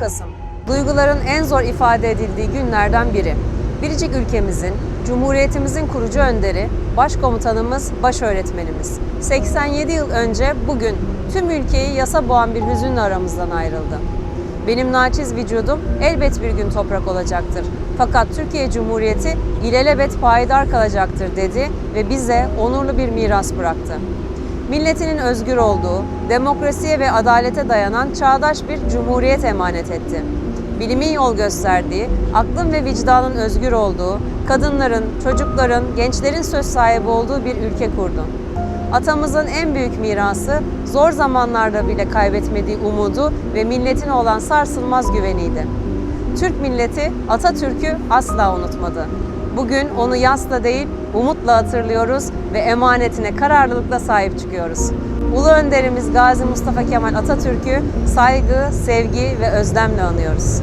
Kasım, duyguların en zor ifade edildiği günlerden biri. Biricik ülkemizin, Cumhuriyetimizin kurucu önderi, başkomutanımız, başöğretmenimiz. 87 yıl önce bugün tüm ülkeyi yasa boğan bir hüzünle aramızdan ayrıldı. Benim naçiz vücudum elbet bir gün toprak olacaktır. Fakat Türkiye Cumhuriyeti ilelebet payidar kalacaktır dedi ve bize onurlu bir miras bıraktı milletinin özgür olduğu, demokrasiye ve adalete dayanan çağdaş bir cumhuriyet emanet etti. Bilimin yol gösterdiği, aklın ve vicdanın özgür olduğu, kadınların, çocukların, gençlerin söz sahibi olduğu bir ülke kurdu. Atamızın en büyük mirası zor zamanlarda bile kaybetmediği umudu ve milletine olan sarsılmaz güveniydi. Türk milleti Atatürk'ü asla unutmadı. Bugün onu yasla değil, umutla hatırlıyoruz ve emanetine kararlılıkla sahip çıkıyoruz. Ulu önderimiz Gazi Mustafa Kemal Atatürk'ü saygı, sevgi ve özlemle anıyoruz.